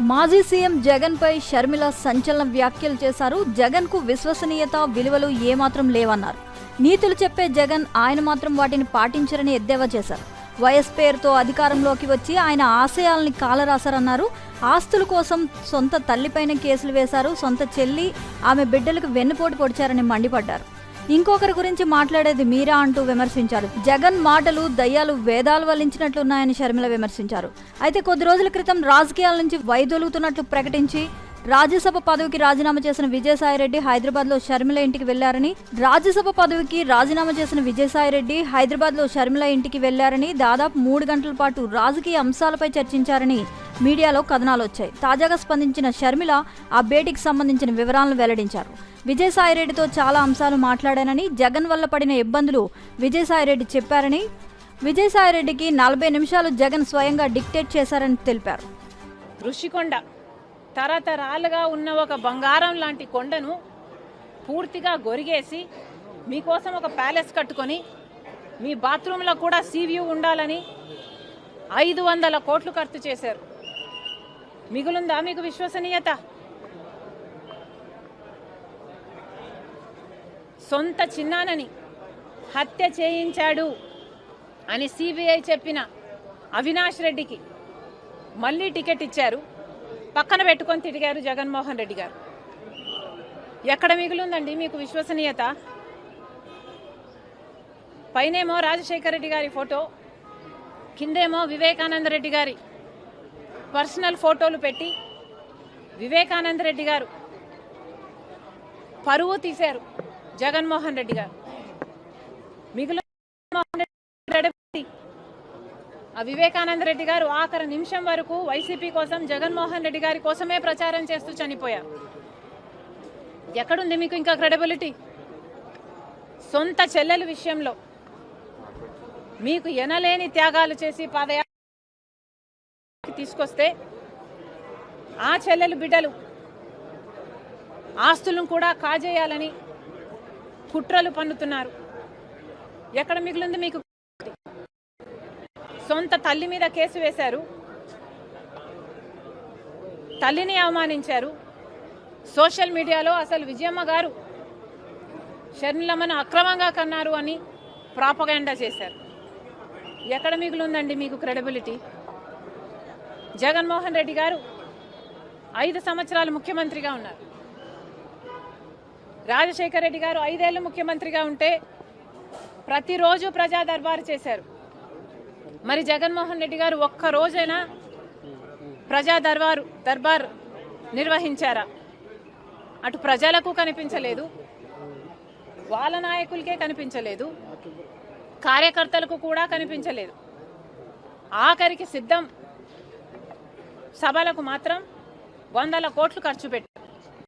మాజీ సీఎం జగన్ పై షర్మిల సంచలన వ్యాఖ్యలు చేశారు. జగన్కు విశ్వసనీయత విలువలు ఏమాత్రం లేవన్నారు. నీతులు చెప్పే జగన్ ఆయన మాత్రం వాటిని పాటించరని ఎద్దేవా చేశారు. వైఎస్ పేరుతో అధికారంలోకి వచ్చి ఆయన ఆశయాల్ని కాలరాశారన్నారు. ఆస్తుల కోసం సొంత తల్లిపైన కేసులు వేశారు. సొంత చెల్లి ఆమె బిడ్డలకు వెన్నుపోటు పొడిచారని మండిపడ్డారు. ఇంకొకరి గురించి మాట్లాడేది మీరా అంటూ విమర్శించారు. జగన్ మాటలు దయ్యాలు వేదాలు వల్లించినట్లున్నాయని షర్మిల విమర్శించారు. అయితే కొద్ది రోజుల క్రితం రాజకీయాల నుంచి వైదొలుగుతున్నట్లు ప్రకటించి రాజ్యసభ పదవికి రాజీనామా చేసిన విజయసాయిరెడ్డి హైదరాబాద్లో షర్మిల ఇంటికి వెళ్ళారని రాజ్యసభ పదవికి రాజీనామా చేసిన విజయసాయిరెడ్డి హైదరాబాద్లో షర్మిల ఇంటికి వెళ్ళారని దాదాపు మూడు గంటల పాటు రాజకీయ అంశాలపై చర్చించారని మీడియాలో కథనాలు వచ్చాయి తాజాగా స్పందించిన షర్మిల ఆ భేటీకి సంబంధించిన వివరాలను వెల్లడించారు. విజయసాయిరెడ్డితో చాలా అంశాలు మాట్లాడానని జగన్ వల్ల పడిన ఇబ్బందులు విజయసాయిరెడ్డి చెప్పారని విజయసాయిరెడ్డికి నలభై నిమిషాలు జగన్ స్వయంగా డిక్టేట్ చేశారని తెలిపారు. ఋషికొండ తరతరాలుగా ఉన్న ఒక బంగారం లాంటి కొండను పూర్తిగా గొరిగేసి మీకోసం ఒక ప్యాలెస్ కట్టుకొని మీ బాత్రూంలో కూడా సీవ్యూ ఉండాలని ఐదు వందల కోట్లు ఖర్చు చేశారు. మిగులుందా మీకు విశ్వసనీయత? సొంత చిన్నానని హత్య చేయించాడు అని సిబిఐ చెప్పిన అవినాష్ రెడ్డికి మళ్ళీ టికెట్ ఇచ్చారు. పక్కన పెట్టుకొని తిరిగారు జగన్మోహన్ రెడ్డి గారు. ఎక్కడ మిగులుందండి మీకు విశ్వసనీయత? పైనేమో రాజశేఖర రెడ్డి గారి ఫోటో కిందేమో వివేకానంద రెడ్డి గారి పర్సనల్ ఫోటోలు పెట్టి వివేకానంద రెడ్డి గారు పరువు తీశారు జగన్మోహన్ రెడ్డి గారు. మిగిలిన ఆ వివేకానంద రెడ్డి గారు ఆఖరి నిమిషం వరకు వైసీపీ కోసం జగన్మోహన్ రెడ్డి గారి కోసమే ప్రచారం చేస్తూ చనిపోయారు. ఎక్కడుంది మీకు ఇంకా క్రెడిబిలిటీ సొంత చెల్లెల విషయంలో మీకు ఎనలేని త్యాగాలు చేసి పాదయాత్ర తీసుకొస్తే ఆ చెల్లెలు బిడ్డలు ఆస్తులను కూడా కాజేయాలని కుట్రలు పన్నుతున్నారు. ఎక్కడ మిగిలింది మీకు? సొంత తల్లి మీద కేసు వేశారు. తల్లిని అవమానించారు. సోషల్ మీడియాలో అసలు విజయమ్మ గారు షర్మిలమ్మను అక్రమంగా కన్నారు అని ప్రాపగాండా చేశారు. ఎక్కడ మిగులుందండి మీకు క్రెడిబిలిటీ? జగన్మోహన్ రెడ్డి గారు ఐదు సంవత్సరాలు ముఖ్యమంత్రిగా ఉన్నారు. రాజశేఖర రెడ్డి గారు ఐదేళ్ళు ముఖ్యమంత్రిగా ఉంటే ప్రతిరోజు ప్రజా దర్బారు చేశారు. మరి జగన్మోహన్ రెడ్డి గారు ఒక్క రోజైనా ప్రజా దర్బారు దర్బార్ నిర్వహించారా? అటు ప్రజలకు కనిపించలేదు. వాళ్ళ నాయకులకే కనిపించలేదు. కార్యకర్తలకు కూడా కనిపించలేదు. ఆఖరికి సిద్ధం సభలకు మాత్రం వందల కోట్లు ఖర్చు పెట్టి